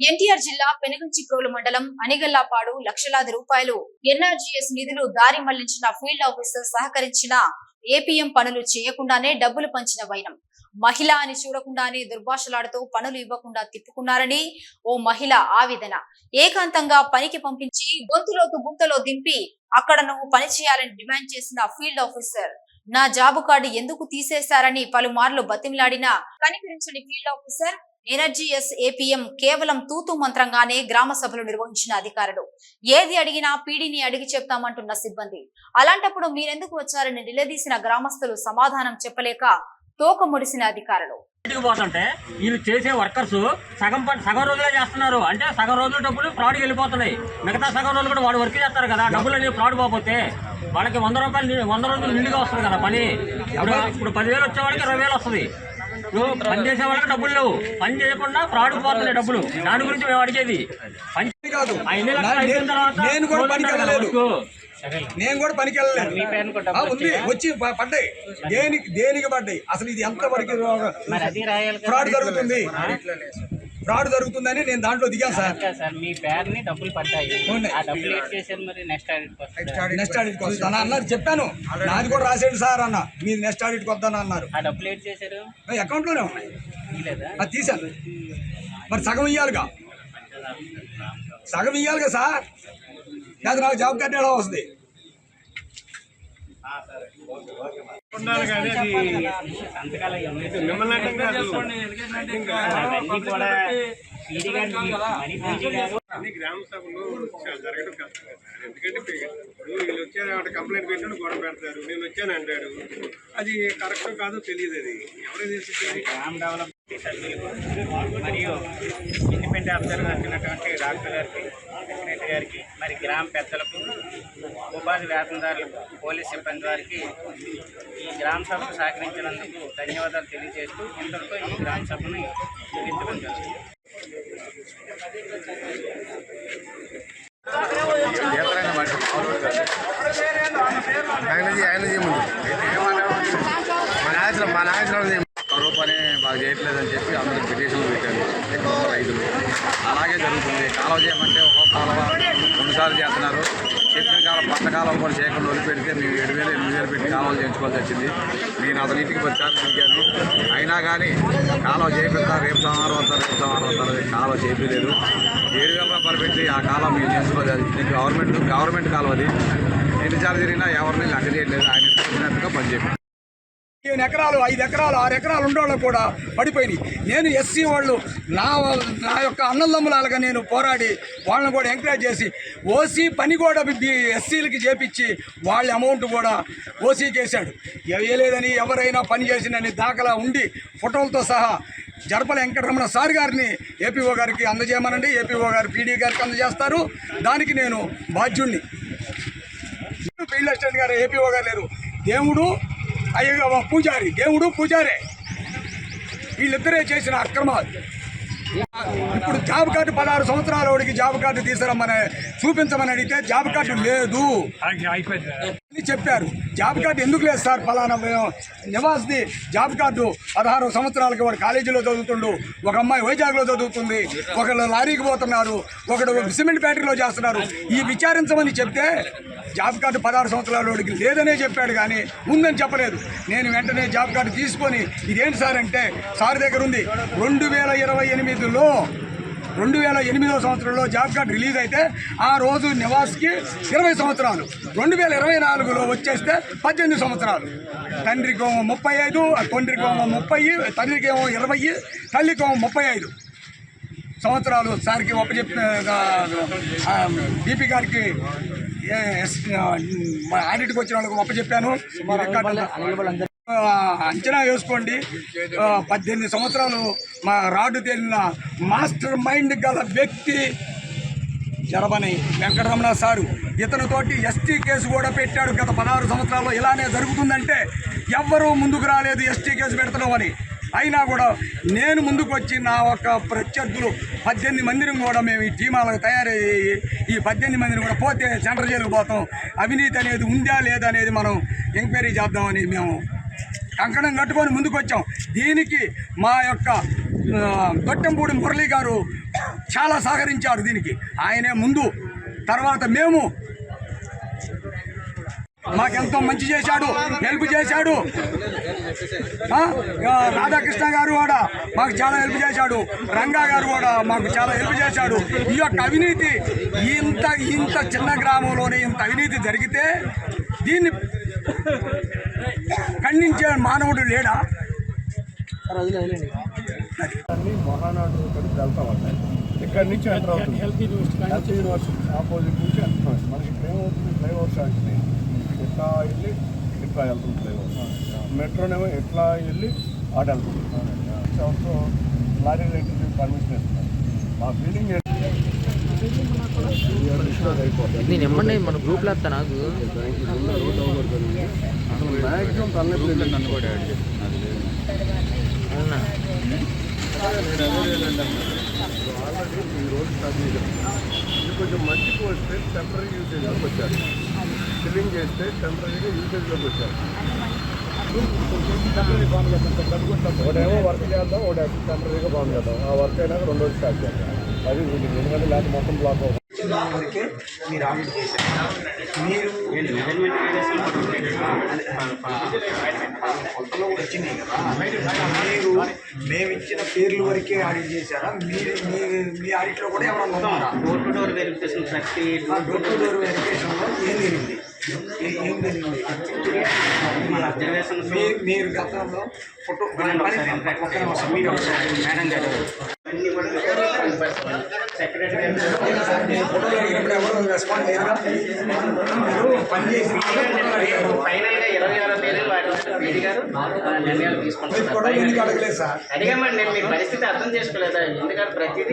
ఎన్టీఆర్ జిల్లా పెనుగంచిప్రోలు మండలం అనిగల్లాపాడు లక్షలాది రూపాయలు ఎన్ఆర్జీఎస్ నిధులు దారి మళ్ళించిన ఫీల్డ్ ఆఫీసర్ సహకరించిన ఏపీఎం పనులు చేయకుండానే డబ్బులు పంచిన వైనం. మహిళ అని చూడకుండానే దుర్భాషలాడుతూ పనులు ఇవ్వకుండా తిప్పుకున్నారని ఓ మహిళ ఆవేదన. ఏకాంతంగా పనికి పంపించి గొంతులోతు గుంతలో దింపి అక్కడ నువ్వు పని చేయాలని డిమాండ్ చేసిన ఫీల్డ్ ఆఫీసర్ నా జాబు కార్డు ఎందుకు తీసేశారని పలుమార్లు బతిమిలాడినా కనికరించని ఫీల్డ్ ఆఫీసర్ ఎనర్జీఎస్ ఏపీఎం కేవలం తూతు మంత్రంగానే గ్రామ సభలు నిర్వహించిన అధికారులు. ఏది అడిగినా పీడీని అడిగి చెప్తామంటున్న సిబ్బంది. అలాంటప్పుడు మీరెందుకు వచ్చారని నిలదీసిన గ్రామస్తులు సమాధానం చెప్పలేక తోక ముడిసిన అధికారులు. ఇంటికి పోతుంటే వీళ్ళు చేసే వర్కర్స్ సగం పని సగం రోజులే చేస్తున్నారు. అంటే సగం రోజుల డబ్బులు ఫ్రాడ్కి వెళ్ళిపోతున్నాయి. మిగతా సగం రోజులు కూడా వాడు వర్క్ చేస్తారు కదా. డబ్బులు అనేవి ఫ్రాడ్ పోతే వాళ్ళకి వంద రూపాయలు వంద రోజులు నిండుగా వస్తుంది కదా పని. ఇప్పుడు ఇప్పుడు పదివేలు వచ్చేవాడికి ఇరవై వేలు వస్తుంది. పని చేసే వాళ్ళకి డబ్బులు లేవు. పని చేయకుండా ఫ్రాడ్ పోతున్నాయి డబ్బులు. దాని గురించి మేము అడిగేది. పని కాదు. నేను కూడా పనికి వెళ్ళలేదు. నేను కూడా పనికి వెళ్ళలేదు. ఉంది. వచ్చి పడ్డాయి. దేనికి దేనికి పడ్డాయి? అసలు ఇది ఎంత వరకు ఫ్రాడ్ జరుగుతుంది? ఫ్రాడ్ జరుగుతుందని నేను దాంట్లో దిగాను సార్. మీ పేరుని డబ్బులు పడ్డాయి. ఉన్నాయి. ఆ డబ్బులు ఏం చేశారు మరి నెక్స్ట్ ఆడిట్ నెక్స్ట్ ఆడిట్కి వస్తాను అన్నారు చెప్పాను. నాది కూడా రాసేయండి సార్ అన్న. మీరు నెక్స్ట్ ఆడిట్కి వద్దాను అన్నారు. ఆ డబ్బులు ఏం చేశారు? అకౌంట్లోనే ఉన్నాయి. అది తీశాను మరి సగం ఇవ్వాలిగా సగం ఇవ్వాలిగా సార్. నాకు జాబ్ కార్డు ఎలా వస్తుంది గారు అన్ని గ్రామ సభలు జరగడం కష్టం. ఎందుకంటే వీళ్ళు వచ్చారు అక్కడ కంప్లైంట్ పెట్టాడు గొడవ పెడతారు. నేను వచ్చాను అంటాడు. అది కరెక్ట్ కాదో తెలియదు అది. ఎవరో తెలిసి గ్రామ డెవలప్మెంట్ సభ్యులకు మరియు ఇండిపెండెంట్ ఆఫీసర్గా వచ్చినటువంటి డాక్టర్ గారికి సెక్రటరీ గారికి మరి గ్రామ పెద్దలకు ఉపాధి వేతనదారులకు పోలీస్ సిబ్బంది వారికి ఈ గ్రామ సభకు సహకరించినందుకు ధన్యవాదాలు తెలియజేస్తూ ఇంతటితో ఈ గ్రామ సభను ముగించడం జరుగుతుంది. ఆయన మన ఆయన మన ఆయన కరువు చేయట్లేదని చెప్పి అందరూ పిటిషన్లు పెట్టారు. ఎక్కువ రైతులు. అలాగే జరుగుతుంది. కాలువ చేయమంటే ఒక్కొక్క కాలువ రెండుసార్లు చేస్తున్నారు. చెప్పిన కాలం పంట కాలం కూడా చేయకుండా వదిలిపెడితే మేము ఏడు వేలు ఎనిమిది వేలు పెట్టి కాలువలు చేయించుకోవాల్సి వచ్చింది. నేను అతని ఇంటికి వచ్చాను తిరిగాను. అయినా కానీ కాలువ చేపిస్తా రేపు సోమవారం వస్తారు రేపు సోమవారం వస్తారు కాలువ చేపించలేదు ఏడు వేల రూపాయలు పెట్టి ఆ కాలం మేము చేసుకోలేదు. అది గవర్నమెంట్ గవర్నమెంట్ కాలువది ఎన్నిసార్లు తిరిగినా ఎవరిని లెక్క చేయట్లేదు. ఆయన ఇచ్చినట్టుగా పనిచేయండి పదిహేను ఎకరాలు ఐదు ఎకరాలు ఆరు ఎకరాలు ఉండేవాళ్ళు కూడా పడిపోయినాయి. నేను ఎస్సీ వాళ్ళు నా నా యొక్క అన్నదమ్ములాలుగా నేను పోరాడి వాళ్ళని కూడా ఎంకరేజ్ చేసి ఓసీ పని కూడా ఎస్సీలకి చేపించి వాళ్ళ అమౌంట్ కూడా ఓసీకి వేశాడు వేయలేదని ఎవరైనా పని చేసిందని దాఖలా ఉండి ఫోటోలతో సహా జరపల వెంకటరమణ సార్ గారిని ఏపీఓ గారికి అందజేయమనండి. ఏపీఓ గారు పీడీ గారికి అందజేస్తారు. దానికి నేను బాధ్యుణ్ణి. ఫీల్డ్ అసిస్టెంట్ గారు ఏపీఓ గారు లేరు. దేవుడు అయ్య పూజారి దేవుడు పూజారే. వీళ్ళిద్దరే చేసిన అక్రమాలు. ఇప్పుడు జాబ్ కార్డు పదహారు సంవత్సరాల వాడికి జాబ్ కార్డు తీసుకురమ్మని చూపించమని అడిగితే జాబ్ కార్డు లేదు. అని చెప్పారు. జాబ్ కార్డు ఎందుకు లేదు సార్ ఫలానా నివాస్ది జాబ్ కార్డు పదహారు సంవత్సరాలకి వాడు కాలేజీలో చదువుతుండు ఒక అమ్మాయి వైజాగ్లో చదువుతుంది ఒకళ్ళు లారీకి పోతున్నారు ఒకడు సిమెంట్ ఫ్యాక్టరీలో చేస్తున్నారు. ఈ విచారించమని చెప్తే జాబ్ కార్డు పదహారు సంవత్సరాల వాడికి లేదనే చెప్పాడు కానీ ఉందని చెప్పలేదు. నేను వెంటనే జాబ్ కార్డు తీసుకొని ఇదేంటి సార్ అంటే సార్ దగ్గర ఉంది రెండు వేల ఇరవై ఎనిమిదిలో రెండు వేల ఎనిమిదో సంవత్సరంలో జాబ్ కార్డు రిలీజ్ అయితే ఆ రోజు నివాస్కి ఇరవై సంవత్సరాలు రెండు వేల ఇరవై నాలుగులో వచ్చేస్తే పద్దెనిమిది సంవత్సరాలు. తండ్రికేమో ముప్పై ఐదు తండ్రికేమో ముప్పై తండ్రికేమో ఇరవై తల్లికేమో ముప్పై ఐదు. సంవత్సరాలు సార్కి ఒప్పచెప్పిన బీపీ గారికి మా ఆడిట్కి వచ్చిన వాళ్ళకి రికార్డులు ఆ, అంచనా వేసుకోండి. పద్దెనిమిది సంవత్సరాలు మా రాడ్డు తేలిన మాస్టర్ మైండ్ గల వ్యక్తి జరబని వెంకటరమణ సారు. ఇతనితోటి ఎస్టీ కేసు కూడా పెట్టాడు గత పదహారు సంవత్సరాల్లో. ఇలానే జరుగుతుందంటే ఎవ్వరూ ముందుకు రాలేదు ఎస్టీ కేసు పెడతామని అయినా కూడా నేను ముందుకు వచ్చి నా ఒక ప్రత్యర్థులు పద్దెనిమిది మందిని కూడా మేము ఈ టీమాలకు తయారయ్యి ఈ పద్దెనిమిది మందిని కూడా పోతే సెంటర్ జైలుకు పోతాం. అవినీతి అనేది ఉందా లేదా అనేది మనం ఎంక్వైరీ చేద్దామని మేము కంకణం కట్టుకొని ముందుకు వచ్చాం దీనికి మా యొక్క ఆ, మురళీ మురళి గారు చాలా సహకరించారు దీనికి. ఆయనే ముందు తర్వాత మేము మాకెంతో మంచి చేశాడు హెల్ప్ చేశాడు. రాధాకృష్ణ గారు కూడా మాకు చాలా హెల్ప్ చేశాడు. రంగా గారు కూడా మాకు చాలా హెల్ప్ చేశాడు. ఈ యొక్క అవినీతి ఇంత ఇంత చిన్న గ్రామంలోనే ఇంత అవినీతి జరిగితే దీన్ని ఖండించే మానవుడు లేడా? మహానాడు ఇక్కడ నుంచి ఎంటర్ అవుతుంది. హెల్త్ యూనివర్సిటీ యూనివర్సిటీ ఆపోజిట్ నుంచి ఎంటర్ అవుతుంది. మనకి ఇక్కడ ఏమవుతుంది ఫ్లైఓవర్ సాగుతుంది ఇట్లా వెళ్ళి ఇట్లా వెళ్తుంది మెట్రోనేమో ఇట్లా వెళ్ళి ఆట వెళ్తుంది సంవత్సరం లారీలు ఎంట్రీ పర్మిషన్ ఇస్తున్నారు మా బిల్డింగ్ అయిపోతుంది నేను ఎమ్మండి మన గ్రూప్లో వస్తా నాకు మ్యాక్సిమం తల్లే నన్ను కూడా యాడ్ చేస్తున్నారు అవునా? ఆల్రెడీ ఈ రోజు స్టార్ట్ కొంచెం టెంపరీ యూసేజ్లోకి వచ్చారు. ఫిల్లింగ్ చేస్తే టెంపరీగా యూసేజ్లోకి వచ్చారు. ఒకటేమో వర్క్ చేద్దాం ఒకటి టెంపరీగా బాగుంది చేద్దాం ఆ వర్క్ అయినాక రెండు రోజులు స్టార్ట్ చేద్దాం. అది వీళ్ళకి ఎందుకంటే లేకపోతే మొత్తం బ్లాక్ అవుతుంది. వరకే మీరు ఆడిట్ చేశారు మీరు కొత్తలో కూడా వచ్చినాయి కదా మీరు మేము ఇచ్చిన పేర్లు వరకే ఆడిట్ చేశారా? మీరు మీ మీ ఆడిట్లో కూడా ఎవరన్నా డోర్ టు డోర్ వెరిఫికేషన్ ప్రతి డోర్ టు డోర్ వెరిఫికేషన్లో ఏం జరిగింది? మీరు గతంలో ఫోటో. మేడం గారు ఇరవై ఆరో తేదీ గారు నిర్ణయాలు సార్? అడిగామండి మీ పరిస్థితి అర్థం చేసుకోలేదా? ఎందుకంటే ప్రతిదీ